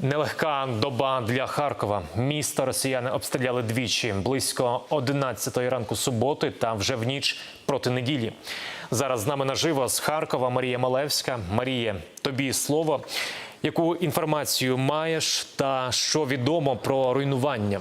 Нелегка доба для Харкова. Місто росіяни обстріляли двічі близько 11-ї ранку суботи та вже в ніч проти неділі. Зараз з нами наживо з Харкова Марія Малевська. Марія, тобі слово. Яку інформацію маєш та що відомо про руйнування?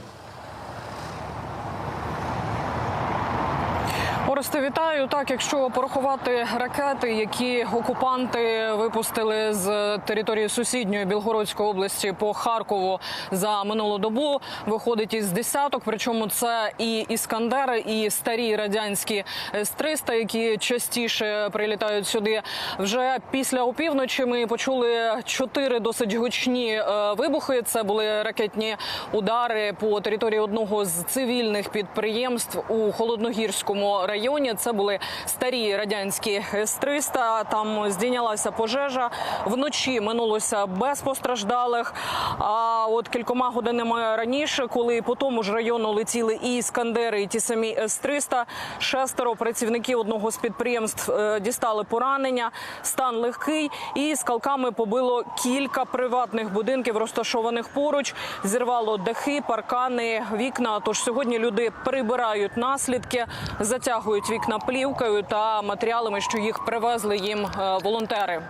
Оресте, вітаю. Так, якщо порахувати ракети, які окупанти випустили з території сусідньої Білгородської області по Харкову за минулу добу, виходить із десяток. Причому це і іскандери, і старі радянські С-300, які частіше прилітають сюди. Вже після опівночі ми почули чотири досить гучні е, вибухи. Це були ракетні удари по території одного з цивільних підприємств у холодногірському районі. Це були старі радянські С-300. Там здійнялася пожежа. Вночі минулося без постраждалих. А от кількома годинами раніше, коли по тому ж району летіли і іскандери, і ті самі С-300, шестеро працівників одного з підприємств е, дістали поранення. Стан легкий і скалками побило кілька приватних будинків, розташованих поруч. Зірвало дахи, паркани, вікна. Тож сьогодні люди прибирають наслідки, затягують вікна плівкою та матеріалами, що їх привезли їм е, волонтери.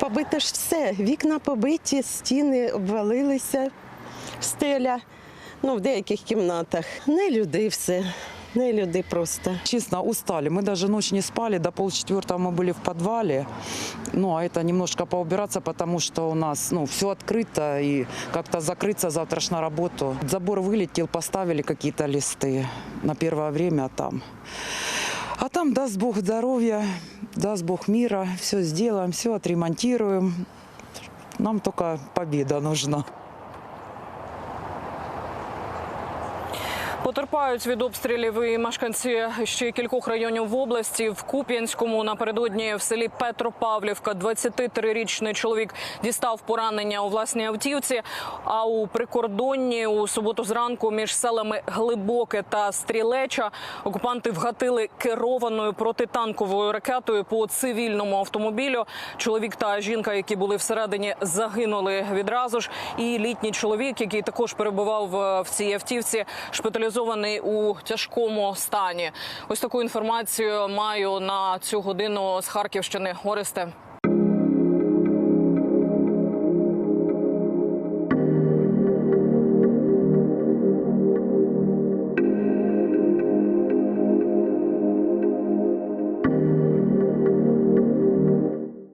Побите ж все. Вікна побиті, стіни обвалилися, стеля. Ну, в деяких кімнатах. Не люди все. Не люди просто. Честно, устали. Мы даже ночь не спали. До полчетвертого мы были в подвале. Ну, а это немножко поубираться, потому что у нас, ну, все открыто. И как-то закрыться завтра ж на работу. Забор вылетел, поставили какие-то листы на первое время там. А там даст Бог здоровья, даст Бог мира. Все сделаем, все отремонтируем. Нам только победа нужна. Потерпають від обстрілів і мешканці ще кількох районів в області. В Куп'янському напередодні в селі Петропавлівка 23-річний чоловік дістав поранення у власній автівці. А у прикордонні у суботу зранку між селами Глибоке та Стрілеча окупанти вгатили керованою протитанковою ракетою по цивільному автомобілю. Чоловік та жінка, які були всередині, загинули відразу ж. І літній чоловік, який також перебував в- в цій автівці, шпиталізований у тяжкому стані. Ось таку інформацію маю на цю годину з Харківщини. Оресте.